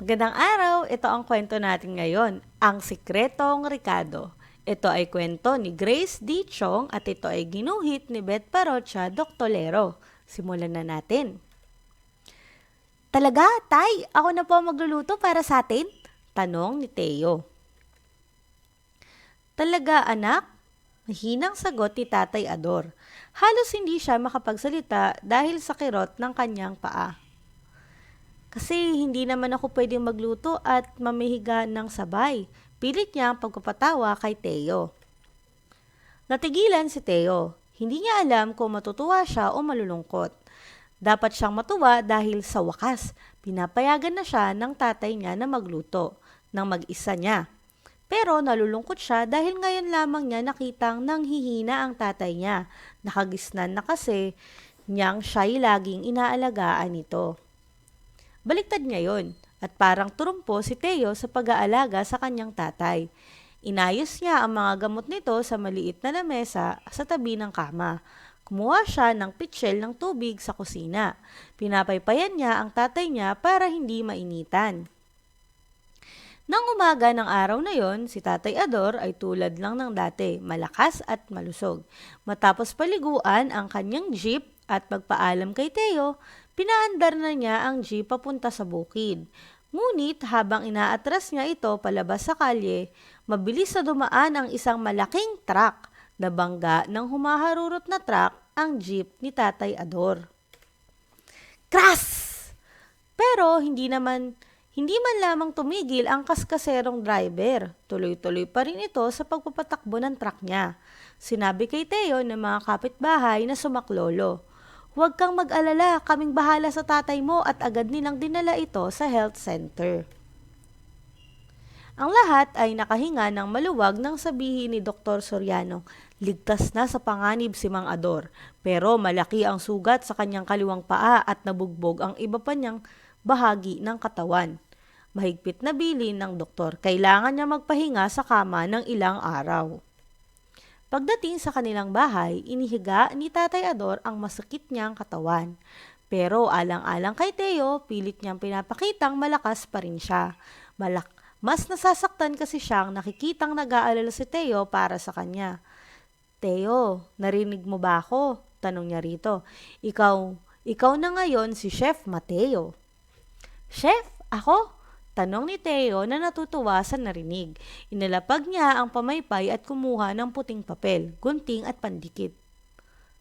Magandang araw, ito ang kwento natin ngayon, Ang Sikretong Ricardo. Ito ay kwento ni Grace D. Chong at ito ay ginuhit ni Beth Parocha Doctolero. Simulan na natin. Talaga, Tay? Ako na po magluluto para sa atin? Tanong ni Teo. Talaga, anak? Mahinang sagot ni Tatay Ador. Halos hindi siya makapagsalita dahil sa kirot ng kanyang paa. Kasi hindi naman ako pwedeng magluto at mamihiga ng sabay. Pilit niya ang pagpapatawa kay Teo. Natigilan si Teo. Hindi niya alam kung matutuwa siya o malulungkot. Dapat siyang matuwa dahil sa wakas, pinapayagan na siya ng tatay niya na magluto, ng mag-isa niya. Pero nalulungkot siya dahil ngayon lamang niya nakitang nanghihina ang tatay niya. Nakagisnan na kasi niyang siya'y laging inaalagaan nito. Baliktad ngayon at parang turumpo si Teo sa pag-aalaga sa kanyang tatay. Inayos niya ang mga gamot nito sa maliit na lamesa sa tabi ng kama. Kumuha siya ng pitchel ng tubig sa kusina. Pinapaypayan niya ang tatay niya para hindi mainitan. Nang umaga ng araw na yon, si Tatay Ador ay tulad lang ng dati, malakas at malusog. Matapos paliguan ang kanyang jeep at magpaalam kay Teo, pinaandar na niya ang jeep papunta sa bukid. Ngunit habang inaatras niya ito palabas sa kalye, mabilis na dumaan ang isang malaking truck na bangga ng humaharurot na truck ang jeep ni Tatay Ador. Crash! Pero hindi naman hindi man lamang tumigil ang kaskaserong driver. Tuloy-tuloy pa rin ito sa pagpapatakbo ng truck niya. Sinabi kay Teo ng mga kapitbahay na sumaklolo. Huwag kang mag-alala, kaming bahala sa tatay mo at agad nilang dinala ito sa health center. Ang lahat ay nakahinga ng maluwag nang sabihin ni Dr. Soriano, ligtas na sa panganib si Mang Ador, pero malaki ang sugat sa kanyang kaliwang paa at nabugbog ang iba pa niyang bahagi ng katawan. Mahigpit na bilin ng doktor, kailangan niya magpahinga sa kama ng ilang araw. Pagdating sa kanilang bahay, inihiga ni Tatay Ador ang masakit niyang katawan. Pero alang-alang kay Teo, pilit niyang pinapakitang malakas pa rin siya. Malak mas nasasaktan kasi siyang nakikitang nag-aalala si Teo para sa kanya. Teo, narinig mo ba ako? Tanong niya rito. Ikaw, ikaw na ngayon si Chef Mateo. Chef, ako? Tanong ni Teo na natutuwa sa narinig. Inalapag niya ang pamaypay at kumuha ng puting papel, gunting at pandikit.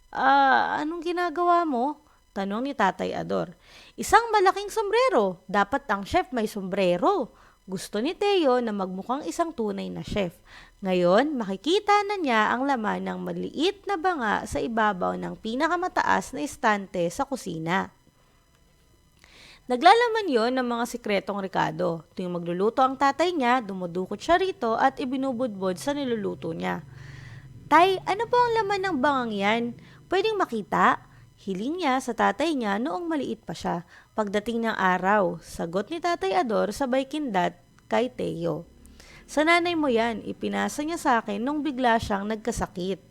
Ah, anong ginagawa mo? Tanong ni Tatay Ador. Isang malaking sombrero. Dapat ang chef may sombrero. Gusto ni Teo na magmukhang isang tunay na chef. Ngayon, makikita na niya ang laman ng maliit na banga sa ibabaw ng pinakamataas na estante sa kusina. Naglalaman yon ng mga sikretong Ricardo. Tuwing magluluto ang tatay niya, dumudukot siya rito at ibinubudbod sa niluluto niya. Tay, ano po ang laman ng bangang yan? Pwedeng makita? Hiling niya sa tatay niya noong maliit pa siya. Pagdating ng araw, sagot ni Tatay Ador sabay kindat kay Teo. Sa nanay mo yan, ipinasa niya sa akin nung bigla siyang nagkasakit.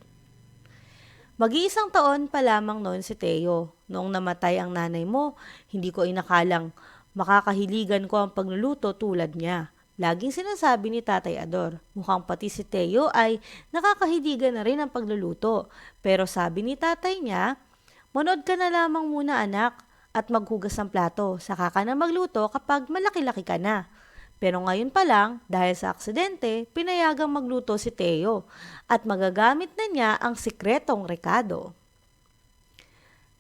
Mag-iisang taon pa lamang noon si Teo. Noong namatay ang nanay mo, hindi ko inakalang makakahiligan ko ang pagluluto tulad niya. Laging sinasabi ni Tatay Ador, mukhang pati si Teo ay nakakahiligan na rin ang pagluluto. Pero sabi ni tatay niya, manood ka na lamang muna anak at maghugas ng plato, saka ka na magluto kapag malaki-laki ka na. Pero ngayon pa lang, dahil sa aksidente, pinayagang magluto si Teo at magagamit na niya ang sikretong rekado.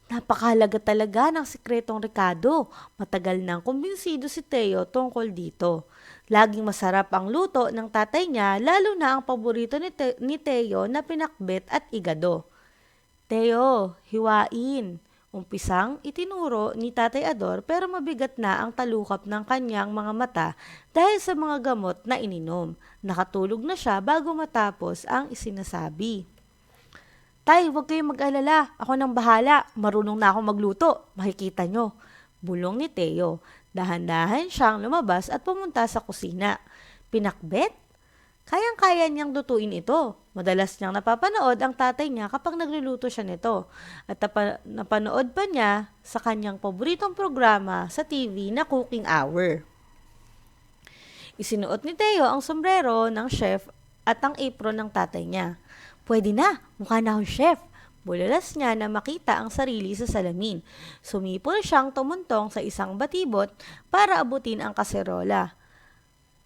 Napakahalaga talaga ng sikretong rekado. Matagal nang kumbinsido si Teo tungkol dito. Laging masarap ang luto ng tatay niya, lalo na ang paborito ni, Te- ni Teo na pinakbet at igado. Teo, hiwain. Umpisang itinuro ni Tatay Ador pero mabigat na ang talukap ng kanyang mga mata dahil sa mga gamot na ininom. Nakatulog na siya bago matapos ang isinasabi. Tay, huwag kayong mag-alala. Ako nang bahala. Marunong na ako magluto. Makikita nyo. Bulong ni Teo. Dahan-dahan siyang lumabas at pumunta sa kusina. Pinakbet? Kayang-kaya niyang lutuin ito. Madalas niyang napapanood ang tatay niya kapag nagluluto siya nito. At napa- napanood pa niya sa kanyang paboritong programa sa TV na Cooking Hour. Isinuot ni Teo ang sombrero ng chef at ang apron ng tatay niya. Pwede na, mukha na akong chef. Bulalas niya na makita ang sarili sa salamin. Sumipol siyang tumuntong sa isang batibot para abutin ang kaserola.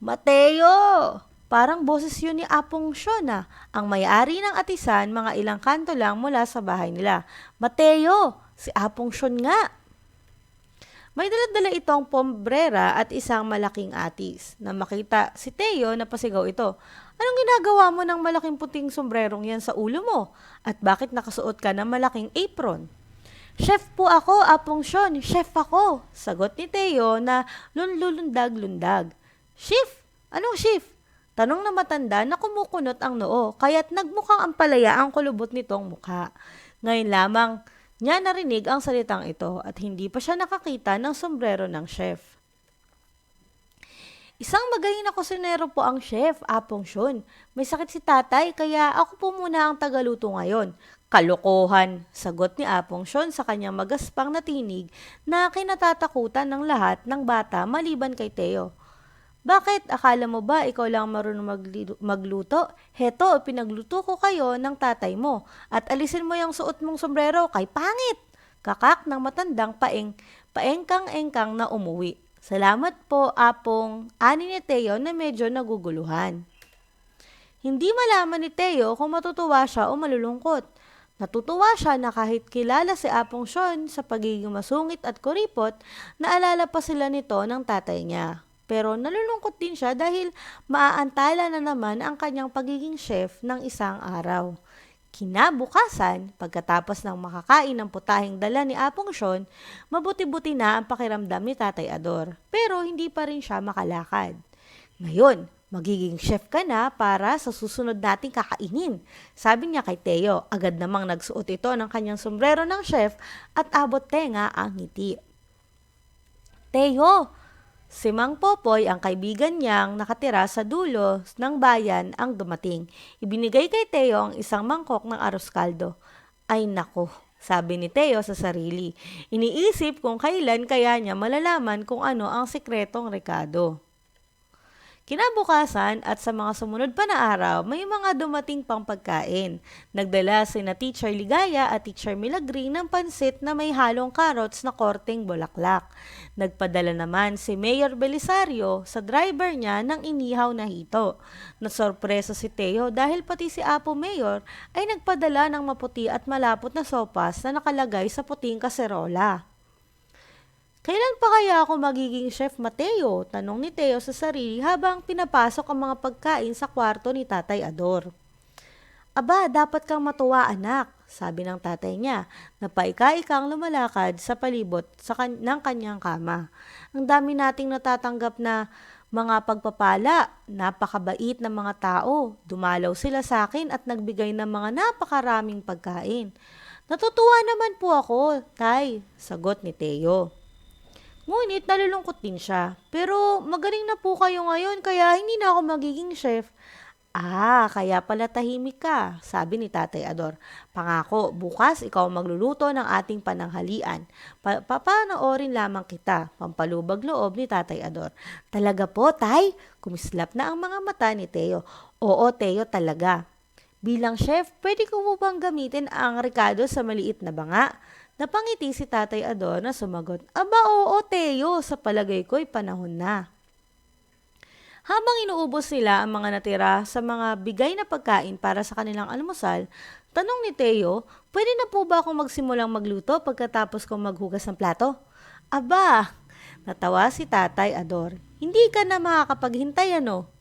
Mateo! Parang boses yun ni Apong Shona, ang may-ari ng atisan mga ilang kanto lang mula sa bahay nila. Mateo! Si Apong Shon nga! May daladala itong pombrera at isang malaking atis. Na makita si Teo na pasigaw ito. Anong ginagawa mo ng malaking puting sombrerong yan sa ulo mo? At bakit nakasuot ka ng malaking apron? Chef po ako, Apong Shon. Chef ako. Sagot ni Teo na lunlulundag-lundag. Chef? Anong chef? Tanong na matanda na kumukunot ang noo, kaya't nagmukhang ampalaya ang kulubot nitong mukha. Ngayon lamang niya narinig ang salitang ito at hindi pa siya nakakita ng sombrero ng chef. Isang magaling na kusinero po ang chef, Apong Shun. May sakit si tatay, kaya ako po muna ang tagaluto ngayon. Kalokohan, sagot ni Apong Shun sa kanyang magaspang na tinig na kinatatakutan ng lahat ng bata maliban kay Teo. Bakit? Akala mo ba ikaw lang marunong magluto? Heto, pinagluto ko kayo ng tatay mo. At alisin mo yung suot mong sombrero kay pangit. Kakak ng matandang paeng, paengkang-engkang na umuwi. Salamat po, Apong, ani ni Teo na medyo naguguluhan. Hindi malaman ni Teo kung matutuwa siya o malulungkot. Natutuwa siya na kahit kilala si Apong Sean sa pagiging masungit at kuripot, naalala pa sila nito ng tatay niya. Pero nalulungkot din siya dahil maaantala na naman ang kanyang pagiging chef ng isang araw. Kinabukasan, pagkatapos ng makakain ng putahing dala ni Apong Sean, mabuti-buti na ang pakiramdam ni Tatay Ador. Pero hindi pa rin siya makalakad. Ngayon, magiging chef ka na para sa susunod nating kakainin. Sabi niya kay Teo, agad namang nagsuot ito ng kanyang sombrero ng chef at abot tenga ang ngiti. Teo, Si Mang Popoy, ang kaibigan niyang nakatira sa dulo ng bayan, ang dumating. Ibinigay kay Teo ang isang mangkok ng aros kaldo. Ay nako, sabi ni Teo sa sarili. Iniisip kung kailan kaya niya malalaman kung ano ang sikretong rekado. Kinabukasan at sa mga sumunod pa na araw, may mga dumating pang pagkain. Nagdala si na Teacher Ligaya at Teacher Milagring ng pansit na may halong carrots na korteng bulaklak. Nagpadala naman si Mayor Belisario sa driver niya ng inihaw na hito. Nasorpreso si Teo dahil pati si Apo Mayor ay nagpadala ng maputi at malapot na sopas na nakalagay sa puting kaserola. Kailan pa kaya ako magiging Chef Mateo? Tanong ni Teo sa sarili habang pinapasok ang mga pagkain sa kwarto ni Tatay Ador. Aba, dapat kang matuwa anak, sabi ng tatay niya, na paika-ikang lumalakad sa palibot sa kan- ng kanyang kama. Ang dami nating natatanggap na mga pagpapala, napakabait ng mga tao. Dumalaw sila sa akin at nagbigay ng mga napakaraming pagkain. Natutuwa naman po ako, tay, sagot ni Teo. Ngunit nalulungkot din siya. Pero magaling na po kayo ngayon kaya hindi na ako magiging chef. Ah, kaya pala tahimik ka, sabi ni Tatay Ador. Pangako, bukas ikaw magluluto ng ating pananghalian. Pa papanoorin lamang kita, pampalubag loob ni Tatay Ador. Talaga po, Tay? Kumislap na ang mga mata ni Teo. Oo, Teo, talaga. Bilang chef, pwede ko mo bang gamitin ang rekado sa maliit na banga? Napangiti si Tatay Ador na sumagot, Aba oo, Teo, sa palagay ko'y panahon na. Habang inuubos sila ang mga natira sa mga bigay na pagkain para sa kanilang almusal, tanong ni Teo, pwede na po ba akong magsimulang magluto pagkatapos kong maghugas ng plato? Aba, natawa si Tatay Ador. Hindi ka na makakapaghintay ano?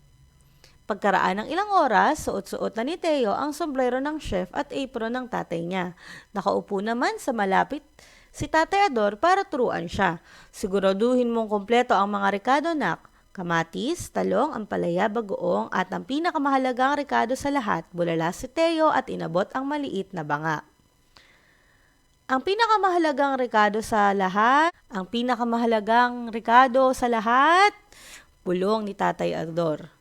Pagkaraan ng ilang oras, suot-suot na ni Teo ang sombrero ng chef at apron ng tatay niya. Nakaupo naman sa malapit si Tatay Ador para turuan siya. Siguraduhin mong kompleto ang mga rekado nak. Kamatis, talong, ampalaya, bagoong at ang pinakamahalagang rekado sa lahat, bulala si Teo at inabot ang maliit na banga. Ang pinakamahalagang rekado sa lahat, ang pinakamahalagang rekado sa lahat, bulong ni Tatay Ador.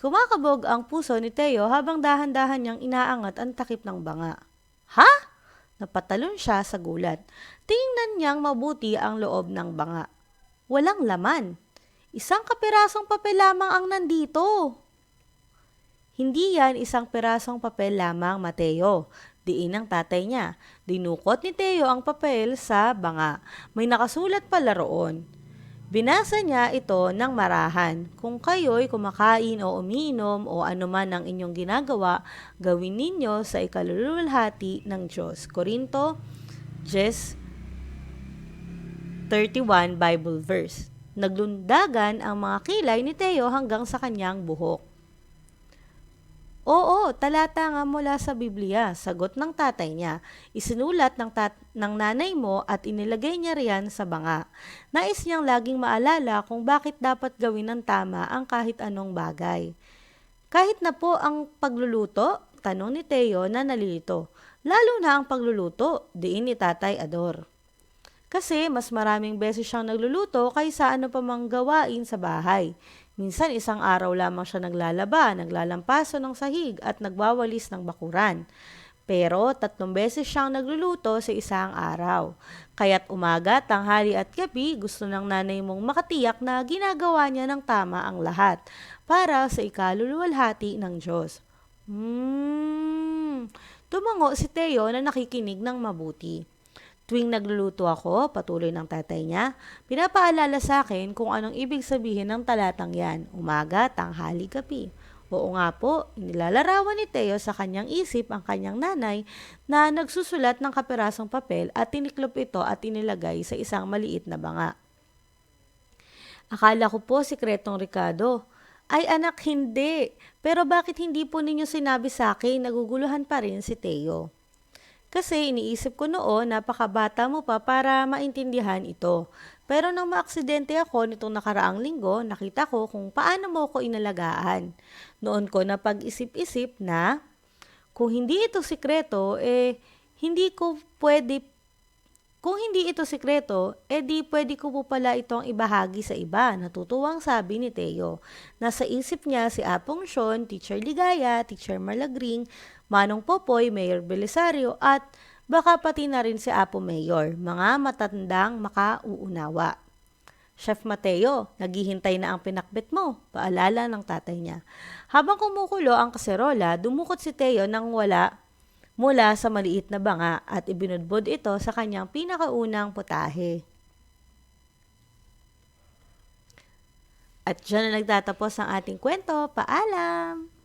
Kumakabog ang puso ni Teo habang dahan-dahan niyang inaangat ang takip ng banga. Ha? Napatalon siya sa gulat. Tingnan niyang mabuti ang loob ng banga. Walang laman. Isang kapirasong papel lamang ang nandito. Hindi yan isang pirasong papel lamang, Mateo. Diin ang tatay niya. Dinukot ni Teo ang papel sa banga. May nakasulat pala roon. Binasa niya ito ng marahan. Kung kayo'y kumakain o umiinom o anuman ang inyong ginagawa, gawin ninyo sa ikalululhati ng Diyos. Korinto 10:31 Bible verse. Naglundagan ang mga kilay ni Teo hanggang sa kanyang buhok. Oo, talata nga mula sa Biblia, sagot ng tatay niya. Isinulat ng, tat- ng nanay mo at inilagay niya riyan sa banga. Nais niyang laging maalala kung bakit dapat gawin ng tama ang kahit anong bagay. Kahit na po ang pagluluto, tanong ni Teo na nalilito. Lalo na ang pagluluto, diin ni Tatay Ador. Kasi mas maraming beses siyang nagluluto kaysa ano pa mang gawain sa bahay. Minsan isang araw lamang siya naglalaba, naglalampaso ng sahig at nagwawalis ng bakuran. Pero tatlong beses siyang nagluluto sa isang araw. Kaya't umaga, tanghali at gabi, gusto ng nanay mong makatiyak na ginagawa niya ng tama ang lahat para sa ikaluluwalhati ng Diyos. Hmm, tumango si Teo na nakikinig ng mabuti. Tuwing nagluluto ako, patuloy ng tatay niya, pinapaalala sa akin kung anong ibig sabihin ng talatang yan, umaga, tanghali, gabi. Oo nga po, inilalarawan ni Teo sa kanyang isip ang kanyang nanay na nagsusulat ng kapirasong papel at tiniklop ito at inilagay sa isang maliit na banga. Akala ko po sikretong Ricardo. Ay anak, hindi. Pero bakit hindi po ninyo sinabi sa akin, naguguluhan pa rin si Teo. Kasi iniisip ko noon, napakabata mo pa para maintindihan ito. Pero nang maaksidente ako nitong nakaraang linggo, nakita ko kung paano mo ko inalagaan. Noon ko na pag-isip-isip na kung hindi ito sikreto, eh hindi ko pwede kung hindi ito sikreto, eh di pwede ko po pala itong ibahagi sa iba. Natutuwang sabi ni Teo. Nasa isip niya si Apong Sean, Teacher Ligaya, Teacher Malagring, Manong Popoy, Mayor Belisario at baka pati na rin si Apo Mayor, mga matandang makauunawa. Chef Mateo, naghihintay na ang pinakbit mo, paalala ng tatay niya. Habang kumukulo ang kaserola, dumukot si Teo nang wala mula sa maliit na banga at ibinudbod ito sa kanyang pinakaunang putahe. At dyan na nagtatapos ang ating kwento. Paalam!